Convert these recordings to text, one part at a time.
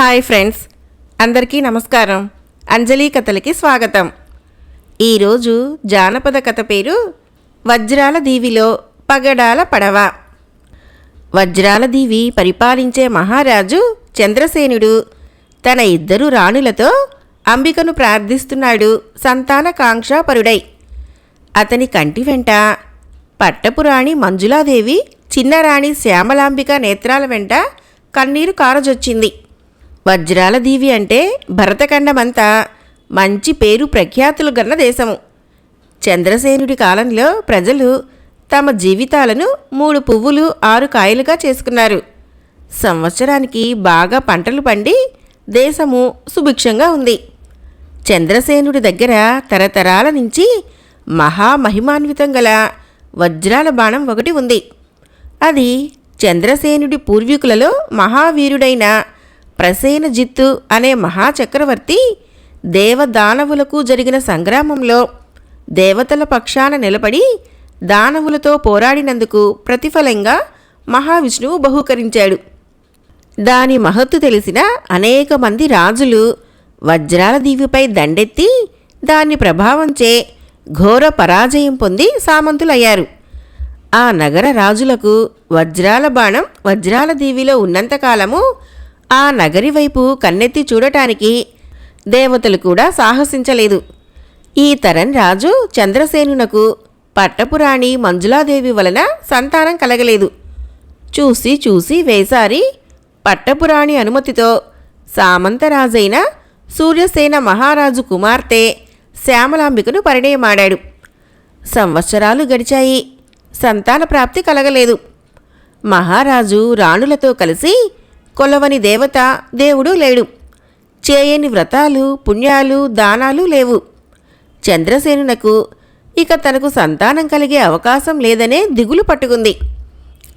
Hi friends. అందరికీ నమస్కారం. అంజలి కథలకి స్వాగతం. ఈరోజు జానపద కథ పేరు వజ్రాల దీవిలో పగడాల పడవ. వజ్రాల దీవి పరిపాలించే మహారాజు చంద్రసేనుడు. తన ఇద్దరు రాణులతో అంబికను ప్రార్థిస్తున్నాడు సంతానకాంక్షాపరుడై. అతని కంటి వెంట పట్టపురాణి మంజులాదేవి చిన్నరాణి శ్యామలాంబిక నేత్రాల వెంట కన్నీరు కారజొచ్చింది. వజ్రాల దీవి అంటే భరతఖండమంతా మంచి పేరు ప్రఖ్యాతులు గన్న దేశము. చంద్రసేనుడి కాలంలో ప్రజలు తమ జీవితాలను మూడు పువ్వులు ఆరు కాయలుగా చేసుకున్నారు. సంవత్సరానికి బాగా పంటలు పండి దేశము సుభిక్షంగా ఉంది. చంద్రసేనుడి దగ్గర తరతరాల నుంచి మహామహిమాన్వితం గల వజ్రాల బాణం ఒకటి ఉంది. అది చంద్రసేనుడి పూర్వీకులలో మహావీరుడైన ప్రసేనజిత్తు అనే మహాచక్రవర్తి దేవదానవులకు జరిగిన సంగ్రామంలో దేవతల పక్షాన నిలబడి దానవులతో పోరాడినందుకు ప్రతిఫలంగా మహావిష్ణువు బహూకరించాడు. దాని మహత్తు తెలిసిన అనేక మంది రాజులు వజ్రాల దీవిపై దండెత్తి దాని ప్రభావంచే ఘోర పరాజయం పొంది సామంతులయ్యారు. ఆ నగర రాజులకు వజ్రాల బాణం వజ్రాల దీవిలో ఉన్నంతకాలము ఆ నగరి వైపు కన్నెత్తి చూడటానికి దేవతలు కూడా సాహసించలేదు. ఈ తరం రాజు చంద్రసేనునకు పట్టపురాణి మంజులాదేవి వలన సంతానం కలగలేదు. చూసి చూసి వేసారి పట్టపురాణి అనుమతితో సామంతరాజైన సూర్యసేన మహారాజు కుమార్తె శ్యామలాంబికను పరిణయమాడాడు. సంవత్సరాలు గడిచాయి. సంతాన ప్రాప్తి కలగలేదు. మహారాజు రాణులతో కలిసి కొలవని దేవత దేవుడు లేడు. చేయని వ్రతాలు పుణ్యాలు దానాలు లేవు. చంద్రసేనునకు ఇక తనకు సంతానం కలిగే అవకాశం లేదనే దిగులు పట్టుకుంది.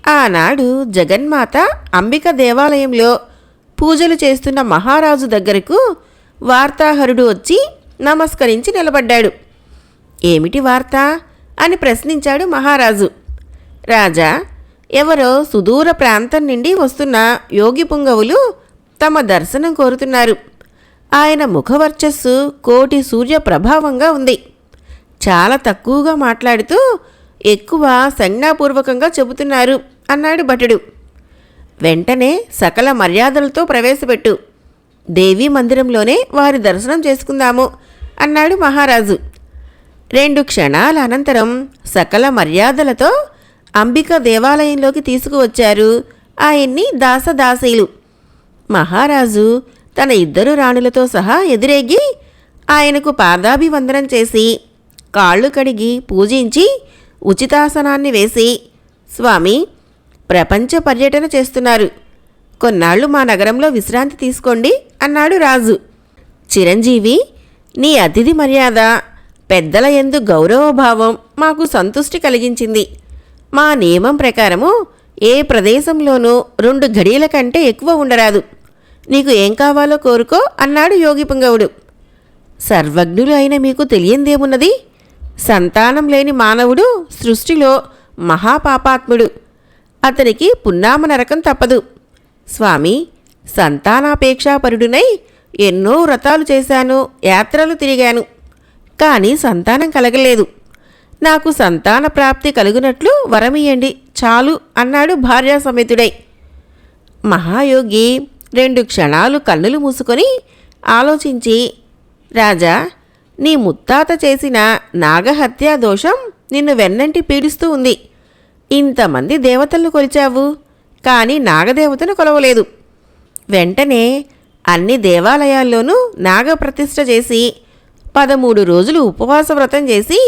ఆనాడు జగన్మాత అంబిక దేవాలయంలో పూజలు చేస్తున్న మహారాజు దగ్గరకు వార్తాహరుడు వచ్చి నమస్కరించి నిలబడ్డాడు. ఏమిటి వార్త? అని ప్రశ్నించాడు మహారాజు. రాజా ఎవరో సుదూర ప్రాంతం నుండి వస్తున్న యోగి పుంగవులు తమ దర్శనం కోరుతున్నారు. ఆయన ముఖవర్చస్సు కోటి సూర్య ప్రభావంగా ఉంది. చాలా తక్కువగా మాట్లాడుతూ ఎక్కువ సంజ్ఞాపూర్వకంగా చెబుతున్నారు అన్నాడు భటుడు. వెంటనే సకల మర్యాదలతో ప్రవేశపెట్టు. దేవీ మందిరంలోనే వారి దర్శనం చేసుకుందాము అన్నాడు మహారాజు. రెండు క్షణాల అనంతరం సకల మర్యాదలతో అంబిక దేవాలయంలోకి తీసుకువచ్చారు. ఆయన్ని దాసదాసీలు. మహారాజు తన ఇద్దరు రాణులతో సహా ఎదురేగి ఆయనకు పాదాభివందనం చేసి కాళ్ళు కడిగి పూజించి ఉచితాసనాన్ని వేసి స్వామి ప్రపంచ పర్యటన చేస్తున్నారు. కొన్నాళ్ళు మా నగరంలో విశ్రాంతి తీసుకోండి అన్నాడు రాజు. చిరంజీవి నీ అతిథి మర్యాద పెద్దల ఎందు గౌరవభావం మాకు సంతుష్టి కలిగించింది. మా నియమం ప్రకారము ఏ ప్రదేశంలోనూ రెండు ఘడియల కంటే ఎక్కువ ఉండరాదు. నీకు ఏం కావాలో కోరుకో అన్నాడు యోగి పుంగవుడు. సర్వజ్ఞులు అయిన మీకు తెలియందేమున్నది? సంతానం లేని మానవుడు సృష్టిలో మహాపాపాత్ముడు. అతనికి పున్నామ నరకం తప్పదు. స్వామి సంతానాపేక్షాపరుడునై ఎన్నో వ్రతాలు చేశాను యాత్రలు తిరిగాను. కానీ సంతానం కలగలేదు. నాకు సంతాన ప్రాప్తి కలుగునట్లు వరమియండి చాలు అన్నాడు భార్యాసమేతుడై. మహాయోగి రెండు క్షణాలు కన్నులు మూసుకొని ఆలోచించి రాజా నీ ముత్తాత చేసిన నాగహత్యా దోషం నిన్ను వెన్నంటి పీడిస్తూ ఉంది. ఇంతమంది దేవతలను కొలిచావు కానీ నాగదేవతను కొలవలేదు. వెంటనే అన్ని దేవాలయాల్లోనూ నాగప్రతిష్ఠ చేసి పదమూడు రోజులు ఉపవాస వ్రతం చేసి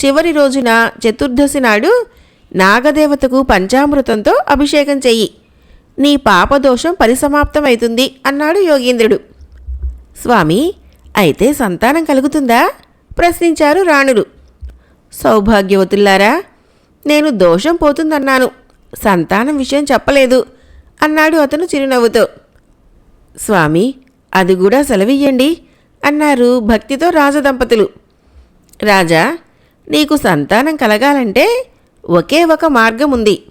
చివరి రోజున చతుర్దశి నాడు నాగదేవతకు పంచామృతంతో అభిషేకం చెయ్యి. నీ పాపదోషం పరిసమాప్తమవుతుంది అన్నాడు యోగీంద్రుడు. స్వామి అయితే సంతానం కలుగుతుందా? ప్రశ్నించారు రాణులు. సౌభాగ్యవతుల్లారా నేను దోషం పోతుందన్నాను. సంతానం విషయం చెప్పలేదు అన్నాడు అతను చిరునవ్వుతో. స్వామి అది కూడా సెలవియ్యండి అన్నారు భక్తితో రాజదంపతులు. రాజా నీకు సంతానం కలగాలంటే ఒకే ఒక మార్గం ఉంది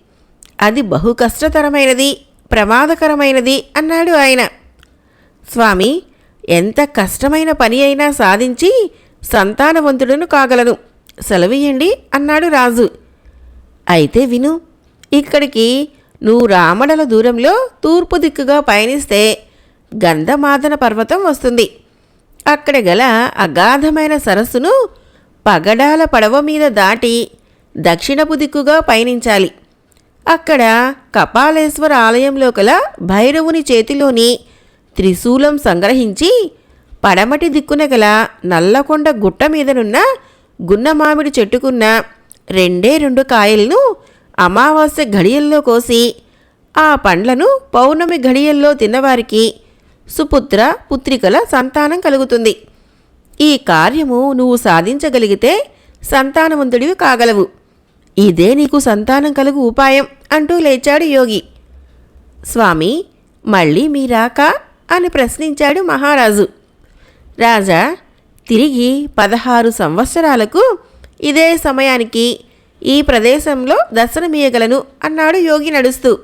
అది బహు కష్టతరమైనది ప్రమాదకరమైనది అన్నాడు ఆయన. స్వామి ఎంత కష్టమైన పని అయినా సాధించి సంతానవంతుడును కాగలను. సెలవియండి అన్నాడు రాజు. అయితే విను ఇక్కడికి నువ్వు రామడల దూరంలో తూర్పు దిక్కుగా పయనిస్తే గంధమాదన పర్వతం వస్తుంది. అక్కడ గల అగాధమైన సరస్సును పగడాల పడవ మీద దాటి దక్షిణపు దిక్కుగా పయనించాలి. అక్కడ కపాలేశ్వర ఆలయంలో కల భైరవుని చేతిలోని త్రిశూలం సంగ్రహించి పడమటి దిక్కున గల నల్లకొండ గుట్ట మీదనున్న గున్నమామిడి చెట్టుకున్న రెండే రెండు కాయలను అమావాస్య ఘడియల్లో కోసి ఆ పండ్లను పౌర్ణమి ఘడియల్లో తిన్నవారికి సుపుత్ర పుత్రికల సంతానం కలుగుతుంది. ఈ కార్యము నువ్వు సాధించగలిగితే సంతానవంతుడివి కాగలవు. ఇదే నీకు సంతానం కలుగు ఉపాయం అంటూ లేచాడు యోగి. స్వామి మళ్ళీ మీరాక అని ప్రశ్నించాడు మహారాజు. రాజా తిరిగి పదహారు సంవత్సరాలకు ఇదే సమయానికి ఈ ప్రదేశంలో దర్శనమీయగలను అన్నాడు యోగి నడుస్తూ.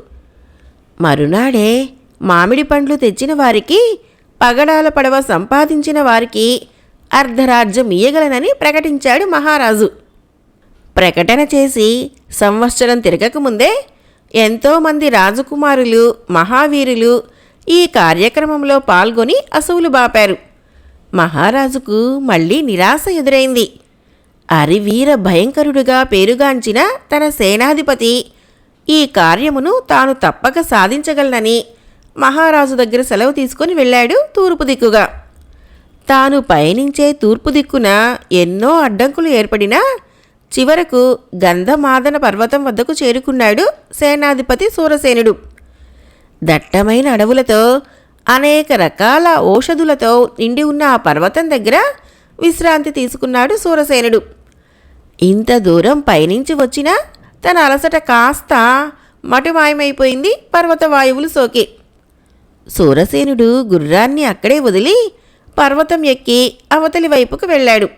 మరునాడే మామిడి పండ్లు తెచ్చిన వారికి పగడాల పడవ సంపాదించిన వారికి అర్ధరాజ్యం ఇయ్యగలనని ప్రకటించాడు మహారాజు. ప్రకటన చేసి సంవత్సరం తిరగకముందే ఎంతోమంది రాజకుమారులు మహావీరులు ఈ కార్యక్రమంలో పాల్గొని అసువులు బాపారు. మహారాజుకు మళ్ళీ నిరాశ ఎదురైంది. అరివీర భయంకరుడుగా పేరుగాంచిన తన సేనాధిపతి ఈ కార్యమును తాను తప్పక సాధించగలనని మహారాజు దగ్గర సెలవు తీసుకుని వెళ్ళాడు తూర్పు దిక్కుగా. తాను పయనించే తూర్పు దిక్కున ఎన్నో అడ్డంకులు ఏర్పడినా చివరకు గంధమాదన పర్వతం వద్దకు చేరుకున్నాడు సేనాధిపతి సూరసేనుడు. దట్టమైన అడవులతో అనేక రకాల ఔషధులతో నిండి ఉన్న ఆ పర్వతం దగ్గర విశ్రాంతి తీసుకున్నాడు సూరసేనుడు. ఇంత దూరం పయనించి వచ్చినా తన అలసట కాస్త మటుమాయమైపోయింది పర్వత వాయువులు సోకి. సూరసేనుడు గుర్రాన్ని అక్కడే వదిలి పర్వతం ఎక్కి అవతలి వైపుకు వెళ్ళాడు.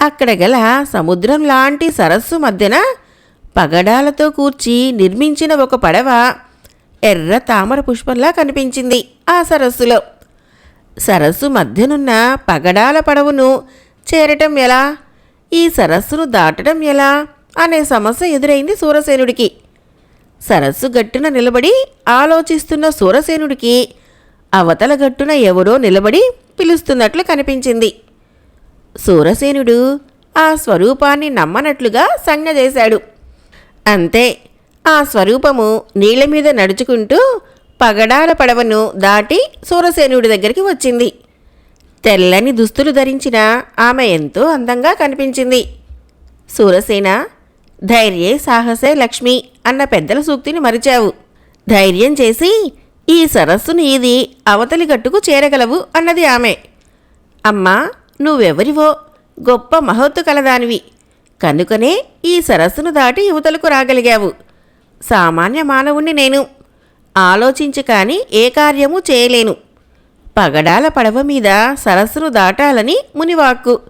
అక్కడ గల సముద్రం లాంటి సరస్సు మధ్యన పగడాలతో కూర్చి నిర్మించిన ఒక పడవ ఎర్ర తామర పుష్పంలా కనిపించింది ఆ సరస్సులో. సరస్సు మధ్యనున్న పగడాల పడవను చేరటం ఎలా? ఈ సరస్సును దాటడం ఎలా? అనే సమస్య ఎదురైంది సూరసేనుడికి. సరస్సు గట్టున నిలబడి ఆలోచిస్తున్న సూరసేనుడికి అవతల గట్టున ఎవరో నిలబడి పిలుస్తున్నట్లు కనిపించింది. సూరసేనుడు ఆ స్వరూపాన్ని నమ్మనట్లుగా సంజ్ఞ చేశాడు. అంతే ఆ స్వరూపము నీళ్ళ మీద నడుచుకుంటూ పగడాల పడవను దాటి సూరసేనుడి దగ్గరికి వచ్చింది. తెల్లని దుస్తులు ధరించిన ఆమె ఎంతో అందంగా కనిపించింది. సూరసేన ధైర్యే సాహసే లక్ష్మి అన్న పెద్దల సూక్తిని మరిచావు. ధైర్యం చేసి ఈ సరస్సు నీది అవతలి గట్టుకు చేరగలవు అన్నది ఆమె. అమ్మా నువ్వెవరివో? గొప్ప మహత్తు కలదానివి. కనుకనే ఈ సరస్సును దాటి యువతలకు రాగలిగావు. సామాన్య మానవుణ్ణి నేను. ఆలోచించి కాని ఏ కార్యము చేయలేను. పగడాల పడవ మీద సరస్సును దాటాలని మునివాక్కు.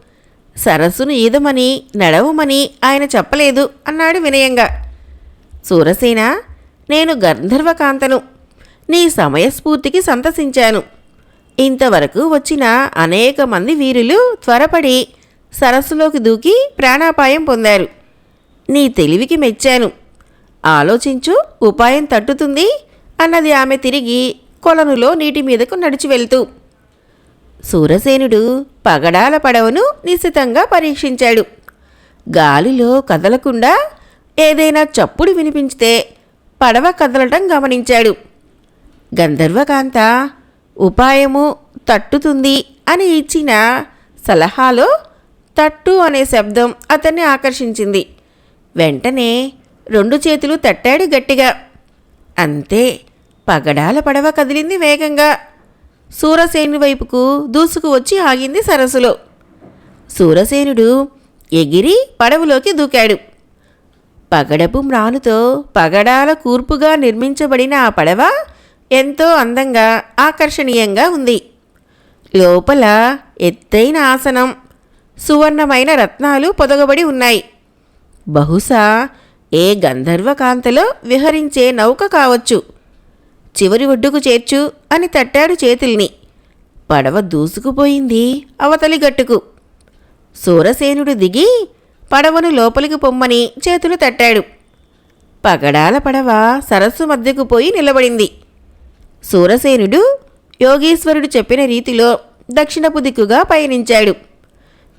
సరస్సును ఈదమని నడవమని ఆయన చెప్పలేదు అన్నాడు వినయంగా. సూరసేన నేను గంధర్వకాంతను. నీ సమయస్ఫూర్తికి సంతసించాను. ఇంతవరకు వచ్చిన అనేక మంది వీరులు త్వరపడి సరస్సులోకి దూకి ప్రాణాపాయం పొందారు. నీ తెలివికి మెచ్చాను. ఆలోచించు ఉపాయం తట్టుతుంది అన్నది ఆమె తిరిగి కొలనులో నీటి మీదకు నడిచి వెళ్తూ. సూరసేనుడు పగడాల పడవను నిశితంగా పరీక్షించాడు. గాలిలో కదలకుండా ఏదైనా చప్పుడు వినిపించితే పడవ కదలటం గమనించాడు. గంధర్వకాంత ఉపాయము తట్టుతుంది అని ఇచ్చిన సలహాలో తట్టు అనే శబ్దం అతన్ని ఆకర్షించింది. వెంటనే రెండు చేతులు తట్టాడు గట్టిగా. అంతే పగడాల పడవ కదిలింది వేగంగా. సూరసేను వైపుకు దూసుకు వచ్చి ఆగింది సరస్సులో. సూరసేనుడు ఎగిరి పడవలోకి దూకాడు. పగడపు మ్రానుతో పగడాల కూర్పుగా నిర్మించబడిన ఆ పడవ ఎంతో అందంగా ఆకర్షణీయంగా ఉంది. లోపల ఎత్తైన ఆసనం సువర్ణమైన రత్నాలు పొదగబడి ఉన్నాయి. బహుశా ఏ గంధర్వకాంతలో విహరించే నౌక కావచ్చు. చివరి ఒడ్డుకు చేర్చు అని తట్టాడు చేతుల్ని. పడవ దూసుకుపోయింది అవతలి గట్టుకు. సూరసేనుడు దిగి పడవను లోపలికి పొమ్మని చేతులు తట్టాడు. పగడాల పడవ సరస్సు మధ్యకు పోయి నిలబడింది. సూరసేనుడు యోగేశ్వరుడు చెప్పిన రీతిలో దక్షిణపు దిక్కుగా పయనించాడు.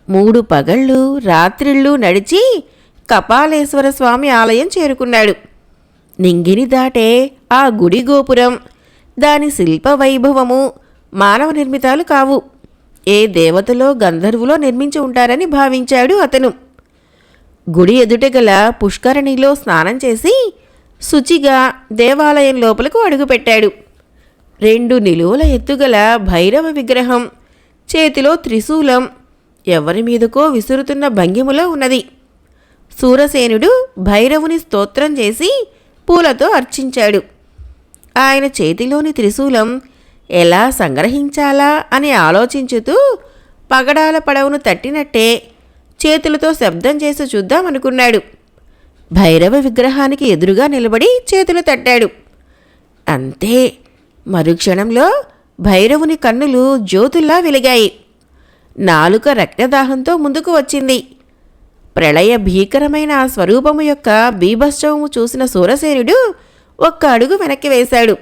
మూడు పగళ్ళు రాత్రిళ్ళు నడిచి కపాలేశ్వర స్వామి ఆలయం చేరుకున్నాడు. నింగిని దాటే ఆ గుడి గోపురం దాని శిల్ప వైభవము మానవ నిర్మితాలు కావు. ఏ దేవతలో గంధర్వులో నిర్మించి ఉంటారని భావించాడు అతను. గుడి ఎదుట గల పుష్కరణిలో స్నానం చేసి శుచిగా దేవాలయం లోపలకు అడుగుపెట్టాడు. రెండు నిలువల ఎత్తుగల భైరవ విగ్రహం చేతిలో త్రిశూలం ఎవరి మీదకో విసురుతున్న భంగిములో ఉన్నది. సూరసేనుడు భైరవుని స్తోత్రం చేసి పూలతో అర్చించాడు. ఆయన చేతిలోని త్రిశూలం ఎలా సంగ్రహించాలా అని ఆలోచించుతూ పగడాల పడవను తట్టినట్టే చేతులతో శబ్దం చేసి చూద్దామనుకున్నాడు భైరవ విగ్రహానికి ఎదురుగా నిలబడి చేతులు తట్టాడు. అంతే మరుక్షణంలో భైరవుని కన్నులు జ్యోతుల్లా వెలిగాయి. నాలుక రక్తదాహంతో ముందుకు వచ్చింది. ప్రళయ భీకరమైన ఆ స్వరూపము యొక్క బీభత్సవము చూసిన సూరసేనుడు ఒక్క అడుగు వెనక్కి వేశాడు.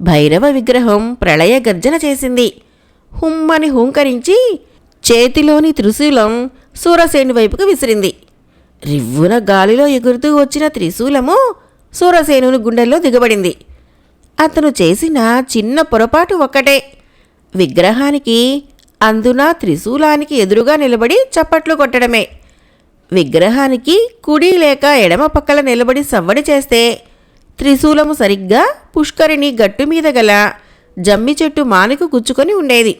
భైరవ విగ్రహం ప్రళయ గర్జన చేసింది. హుమ్మని హూంకరించి చేతిలోని త్రిశూలం సూరసేను వైపుకు విసిరింది. రివ్వున గాలిలో ఎగురుతూ వచ్చిన త్రిశూలము సూరసేనుని గుండెల్లో దిగబడింది. అతను చేసిన చిన్న పొరపాటు ఒక్కటే విగ్రహానికి అందున త్రిశూలానికి ఎదురుగా నిలబడి చప్పట్లు కొట్టడమే. విగ్రహానికి కుడి లేక ఎడమ పక్కల నిలబడి సవ్వడి చేస్తే త్రిశూలము సరిగ్గా పుష్కరిణి గట్టు మీద గల జమ్మి చెట్టు మానుకు గుచ్చుకొని ఉండేది.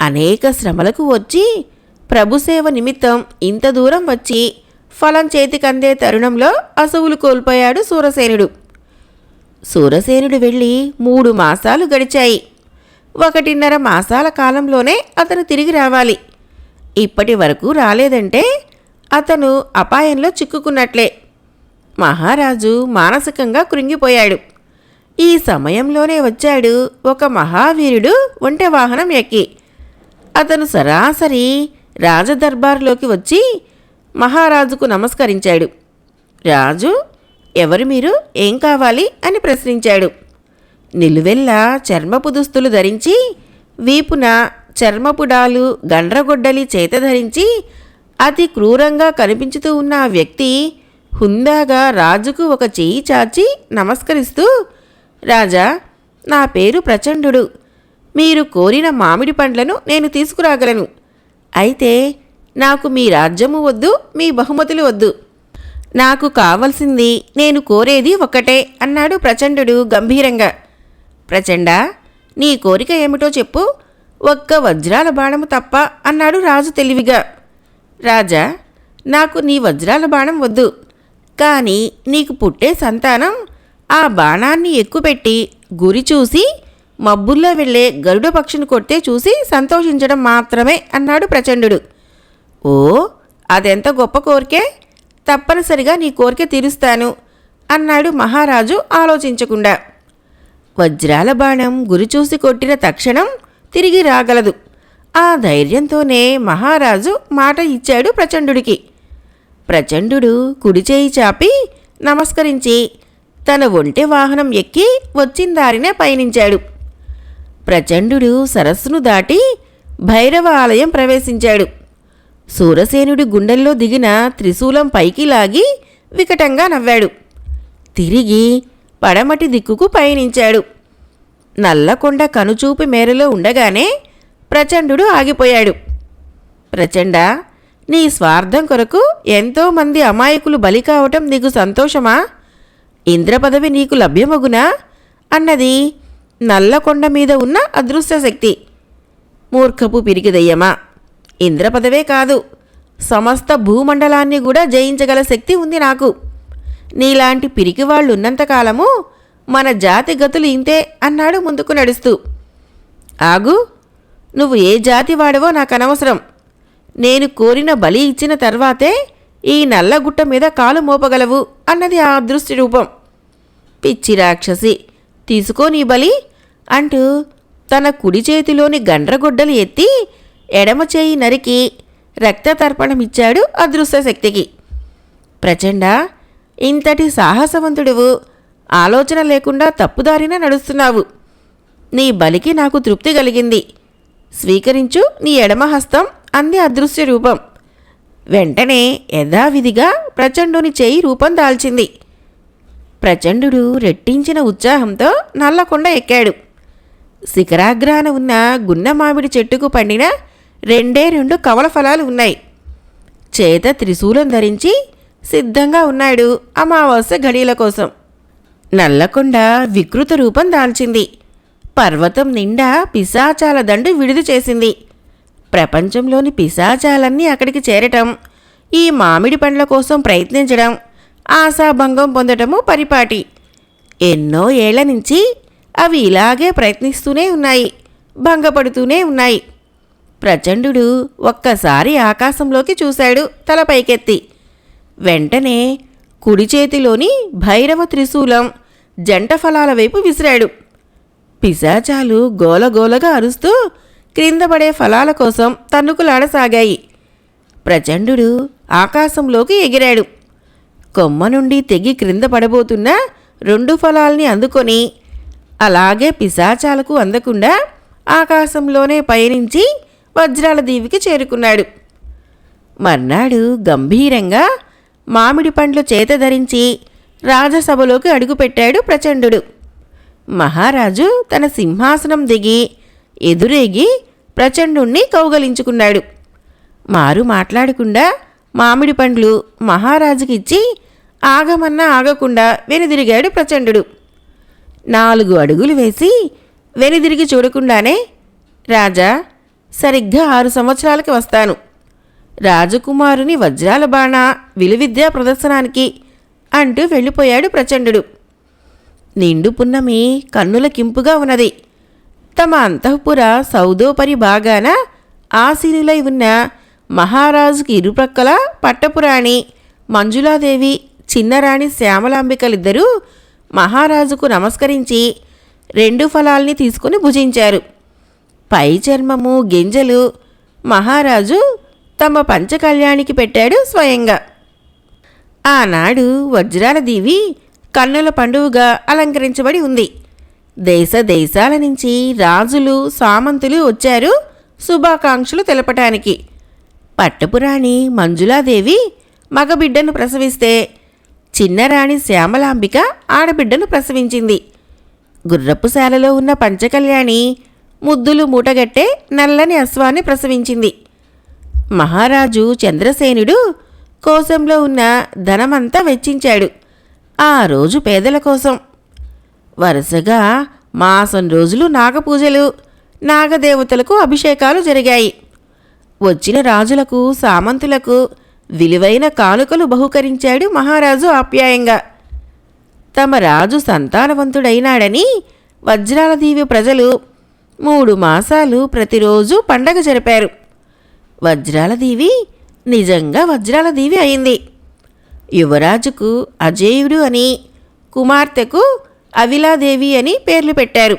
అనేక శ్రమలకు వచ్చి ప్రభుసేవ నిమిత్తం ఇంత దూరం వచ్చి ఫలం చేతికందే తరుణంలో అసువులు కోల్పోయాడు సూరసేనుడు. సూరసేనుడు వెళ్ళి మూడు మాసాలు గడిచాయి. ఒకటిన్నర మాసాల కాలంలోనే అతను తిరిగి రావాలి. ఇప్పటి వరకు రాలేదంటే అతను అపాయంలో చిక్కుకున్నట్లే. మహారాజు మానసికంగా కృంగిపోయాడు. ఈ సమయంలోనే వచ్చాడు ఒక మహావీరుడు ఒంటె వాహనం ఎక్కి. అతను సరాసరి రాజదర్బార్లోకి వచ్చి మహారాజుకు నమస్కరించాడు. రాజు ఎవరు మీరు? ఏం కావాలి? అని ప్రశ్నించాడు. నిలువెల్లా చర్మపు దుస్తులు ధరించి వీపున చర్మపుడాలు గండ్రగొడ్డలి చేత ధరించి అతి క్రూరంగా కనిపించుతూ ఉన్న ఆ వ్యక్తి హుందాగా రాజుకు ఒక చేయి చాచి నమస్కరిస్తూ రాజా నా పేరు ప్రచండుడు. మీరు కోరిన మామిడి పండ్లను నేను తీసుకురాగలను. అయితే నాకు మీ రాజ్యము వద్దు మీ బహుమతులు వద్దు. నాకు కావలసింది నేను కోరేది ఒక్కటే అన్నాడు ప్రచండుడు గంభీరంగా. ప్రచండ నీ కోరిక ఏమిటో చెప్పు. ఒక్క వజ్రాల బాణము తప్ప అన్నాడు రాజు తెలివిగా. రాజా నాకు నీ వజ్రాల బాణం వద్దు. కానీ నీకు పుట్టే సంతానం ఆ బాణాన్ని ఎక్కుపెట్టి గురి చూసి మబ్బుల్లో వెళ్ళే గరుడ పక్షిని కొడితే చూసి సంతోషించడం మాత్రమే అన్నాడు ప్రచండుడు. ఓ అదెంత గొప్ప కోరికే? తప్పనిసరిగా నీ కోరిక తీరుస్తాను అన్నాడు మహారాజు ఆలోచించకుండా. వజ్రాల బాణం గురిచూసి కొట్టిన తక్షణం తిరిగి రాగలదు. ఆ ధైర్యంతోనే మహారాజు మాట ఇచ్చాడు ప్రచండుడికి. ప్రచండుడు కుడి చేయి చాపి నమస్కరించి తన ఒంటె వాహనం ఎక్కి వచ్చిన దారినే పయనించాడు. ప్రచండుడు సరస్సును దాటి భైరవ ఆలయం ప్రవేశించాడు. సూరసేనుడి గుండెల్లో దిగిన త్రిశూలం పైకి లాగి వికటంగా నవ్వాడు. తిరిగి పడమటి దిక్కుకు పయనించాడు. నల్లకొండ కనుచూపు మేరలో ఉండగానే ప్రచండుడు ఆగిపోయాడు. ప్రచండ నీ స్వార్థం కొరకు ఎంతోమంది అమాయకులు బలి కావటం నీకు సంతోషమా? ఇంద్రపదవి నీకు లభ్యమగునా? అన్నది నల్లకొండ మీద ఉన్న అదృశ్య శక్తి మూర్ఖపు పిరికిదయ్యమా? ఇంద్రపదవే కాదు. సమస్త భూమండలాన్ని కూడా జయించగల శక్తి ఉంది నాకు. నీలాంటి పిరికి వాళ్ళు ఉన్నంతకాలము మన జాతి గతులు ఇంతే అన్నాడు ముందుకు నడుస్తూ. ఆగు నువ్వు ఏ జాతి వాడవో నాకు అనవసరం. నేను కోరిన బలి ఇచ్చిన తర్వాతే ఈ నల్లగుట్ట మీద కాలు మోపగలవు అన్నది ఆ అదృష్టి రూపం. పిచ్చి రాక్షసి తీసుకో నీ బలి అంటూ తన కుడి చేతిలోని గండ్రగొడ్డలు ఎత్తి ఎడమ చేయి నరికి రక్తతర్పణమిచ్చాడు అదృశ్య శక్తికి ప్రచండ ఇంతటి సాహసవంతుడువు ఆలోచన లేకుండా తప్పుదారిన నడుస్తున్నావు. నీ బలికి నాకు తృప్తి కలిగింది. స్వీకరించు నీ ఎడమ హస్తం అంది అదృశ్య రూపం. వెంటనే యథావిధిగా ప్రచండుని చేయి రూపం దాల్చింది. ప్రచండు రెట్టించిన ఉత్సాహంతో నల్లకొండ ఎక్కాడు. శిఖరాగ్రాన ఉన్న గున్న మామిడి చెట్టుకు పండిన రెండే రెండు కవల ఫలాలు ఉన్నాయి. చేత త్రిశూలం ధరించి సిద్ధంగా ఉన్నాడు అమావాస్య ఘడీల కోసం. నల్లకొండ వికృత రూపం దాల్చింది. పర్వతం నిండా పిశాచాల దండు విడుదల చేసింది. ప్రపంచంలోని పిశాచాలన్నీ అక్కడికి చేరటం ఈ మామిడి పండ్ల కోసం ప్రయత్నించడం ఆశాభంగం పొందటము పరిపాటి. ఎన్నో ఏళ్ళ నుంచి అవి ఇలాగే ప్రయత్నిస్తూనే ఉన్నాయి భంగపడుతూనే ఉన్నాయి. ప్రచండు ఒక్కసారి ఆకాశంలోకి చూశాడు తల పైకెత్తి. వెంటనే కుడి చేతిలోని భైరవ త్రిశూలం జంట ఫలాల వైపు విసిరాడు. పిశాచాలు గోలగోలగా అరుస్తూ క్రింద పడే ఫలాల కోసం తన్నుకులాడసాగాయి. ప్రచండు ఆకాశంలోకి ఎగిరాడు. కొమ్మ నుండి తెగి క్రింద పడబోతున్న రెండు ఫలాల్ని అందుకొని అలాగే పిశాచాలకు అందకుండా ఆకాశంలోనే పయనించి వజ్రాల దీవికి చేరుకున్నాడు. మర్నాడు గంభీరంగా మామిడి పండ్లు చేత ధరించి రాజసభలోకి అడుగుపెట్టాడు ప్రచండుడు. మహారాజు తన సింహాసనం దిగి ఎదురేగి ప్రచండుణ్ణి కౌగలించుకున్నాడు. మారు మాట్లాడకుండా మామిడి పండ్లు మహారాజుకిచ్చి ఆగమన్నా ఆగకుండా వెనుదిరిగాడు ప్రచండుడు. నాలుగు అడుగులు వేసి వెనుదిరిగి చూడకుండానే రాజా సరిగ్గా ఆరు సంవత్సరాలకి వస్తాను. రాజకుమారుని వజ్రాల బాణ విలువిద్యా ప్రదర్శనానికి అంటూ వెళ్ళిపోయాడు ప్రచండుడు. నిండు పున్నమి కన్నుల కింపుగా ఉన్నది. తమ అంతఃపుర సౌదోపరి బాగాన ఆసీనులై ఉన్న మహారాజుకి ఇరుప్రక్కల పట్టపురాణి మంజులాదేవి చిన్నరాణి శ్యామలాంబికలిద్దరూ మహారాజుకు నమస్కరించి రెండు ఫలాల్ని తీసుకుని భుజించారు. పై చర్మము గింజలు. మహారాజు తమ పంచకళ్యాణికి పెట్టాడు స్వయంగా. ఆనాడు వజ్రాల దీవి కన్నుల పండుగగా అలంకరించబడి ఉంది. దేశ దేశాల నుంచి రాజులు సామంతులు వచ్చారు శుభాకాంక్షలు తెలపటానికి. పట్టపురాణి మంజులాదేవి మగబిడ్డను ప్రసవిస్తే చిన్నరాణి శ్యామలాంబిక ఆడబిడ్డను ప్రసవించింది. గుర్రపుశాలలో ఉన్న పంచకళ్యాణి ముద్దులు మూటగట్టే నల్లని అశ్వాన్ని ప్రసవించింది. మహారాజు చంద్రసేనుడు కోశంలో ఉన్న ధనమంతా వెచ్చించాడు. ఆ రోజు పేదల కోసం. వరుసగా మాసం రోజులు నాగపూజలు నాగదేవతలకు అభిషేకాలు జరిగాయి. వచ్చిన రాజులకు సామంతులకు విలువైన కానుకలు బహుకరించాడు మహారాజు ఆప్యాయంగా. తమ రాజు సంతానవంతుడైనాడని వజ్రాల దీవి ప్రజలు మూడు మాసాలు ప్రతిరోజు పండగ జరిపారు. వజ్రాల దీవి నిజంగా వజ్రాల దీవి అయింది. యువరాజుకు అజేయుడు అని కుమార్తెకు అవిలాదేవి అని పేర్లు పెట్టారు.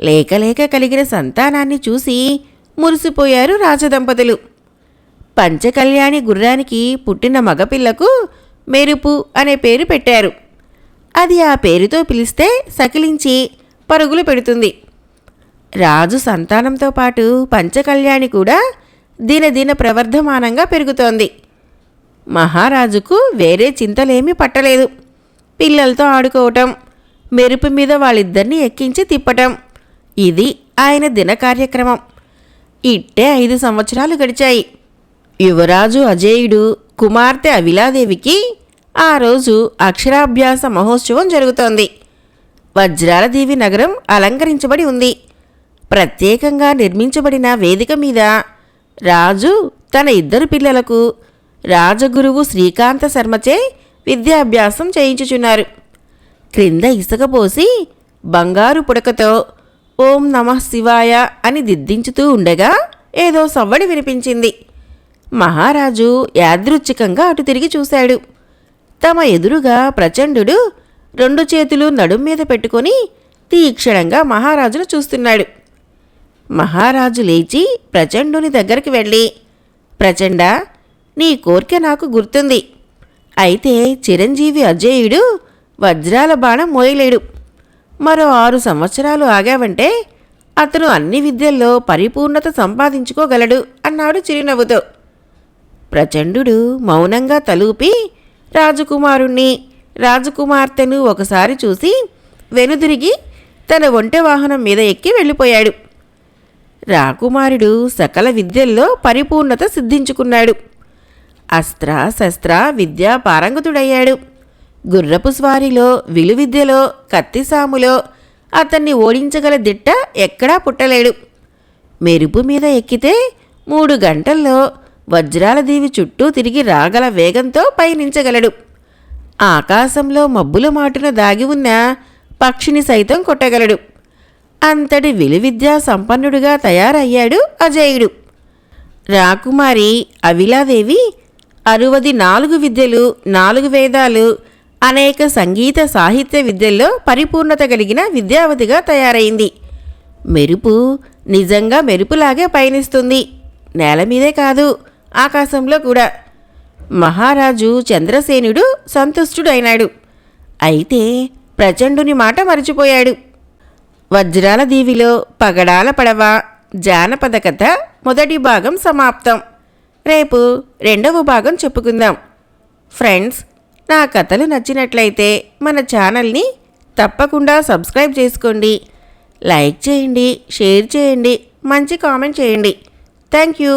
లేక లేక కలిగిన సంతానాన్ని చూసి మురిసిపోయారు రాజదంపతులు. పంచకళ్యాణి గుర్రానికి పుట్టిన మగపిల్లకు మెరుపు అనే పేరు పెట్టారు. అది ఆ పేరుతో పిలిస్తే సకిలించి పరుగులు పెడుతుంది. రాజు సంతానంతో పాటు పంచకళ్యాణి కూడా దినదిన ప్రవర్ధమానంగా పెరుగుతోంది. మహారాజుకు వేరే చింతలేమీ పట్టలేదు. పిల్లలతో ఆడుకోవటం మెరుపు మీద వాళ్ళిద్దరిని ఎక్కించి తిప్పటం ఇది ఆయన దిన కార్యక్రమం. ఇట్టే ఐదు సంవత్సరాలు గడిచాయి. యువరాజు అజేయుడు కుమార్తె అవిలాదేవికి ఆ రోజు అక్షరాభ్యాస మహోత్సవం జరుగుతోంది. వజ్రాలదేవి నగరం అలంకరించబడి ఉంది. ప్రత్యేకంగా నిర్మించబడిన వేదిక మీద రాజు తన ఇద్దరు పిల్లలకు రాజగురువు శ్రీకాంత శర్మచే విద్యాభ్యాసం చేయించుచున్నారు. క్రింద ఇసుక పోసి బంగారు పుడకతో ఓం నమః శివాయ అని దిద్దించుతూ ఉండగా ఏదో సవ్వడి వినిపించింది. మహారాజు యాదృచ్ఛికంగా అటు తిరిగి చూశాడు. తమ ఎదురుగా ప్రచండు రెండు చేతులు నడుం మీద పెట్టుకొని తీక్షణంగా మహారాజును చూస్తున్నాడు. మహారాజు లేచి ప్రచండుని దగ్గరికి వెళ్ళి ప్రచండ నీ కోరిక నాకు గుర్తుంది. అయితే చిరంజీవి అజేయుడు వజ్రాల బాణం మోయలేడు. మరో ఆరు సంవత్సరాలు ఆగావంటే అతను అన్ని విద్యల్లో పరిపూర్ణత సంపాదించుకోగలడు అన్నాడు చిరునవ్వుతో. ప్రచండు మౌనంగా తలూపి రాజకుమారుణ్ణి రాజకుమార్తెను ఒకసారి చూసి వెనుదిరిగి తన ఒంటె వాహనం మీద ఎక్కి వెళ్ళిపోయాడు. రాకుమారుడు సకల విద్యల్లో పరిపూర్ణత సిద్ధించుకున్నాడు. అస్త్ర శస్త్ర విద్యా పారంగతుడయ్యాడు. గుర్రపు స్వారీలో విలువిద్యలో కత్తిసాములో అతన్ని ఓడించగల దిట్ట ఎక్కడా పుట్టలేడు. మెరుపు మీద ఎక్కితే మూడు గంటల్లో వజ్రాల దీవి చుట్టూ తిరిగి రాగల వేగంతో పయనించగలడు. ఆకాశంలో మబ్బుల మాటున దాగి ఉన్న పక్షిని సైతం కొట్టగలడు. అంతటి విలువిద్యా సంపన్నుడిగా తయారయ్యాడు అజయుడు. రాకుమారి అవిలాదేవి అరువది నాలుగు విద్యలు నాలుగు వేదాలు అనేక సంగీత సాహిత్య విద్యల్లో పరిపూర్ణత కలిగిన విద్యావతిగా తయారైంది. మెరుపు నిజంగా మెరుపులాగే పయనిస్తుంది. నేల మీదే కాదు ఆకాశంలో కూడా. మహారాజు చంద్రసేనుడు సంతుష్టుడైనాడు. అయితే ప్రచండుని మాట మరిచిపోయాడు. వజ్రాల దీవిలో పగడాల పడవ జానపద కథ మొదటి భాగం సమాప్తం. రేపు రెండవ భాగం చెప్పుకుందాం. ఫ్రెండ్స్ నా కథలు నచ్చినట్లయితే మన ఛానల్ని తప్పకుండా సబ్స్క్రైబ్ చేసుకోండి. లైక్ చేయండి షేర్ చేయండి మంచి కామెంట్ చేయండి. Thank you.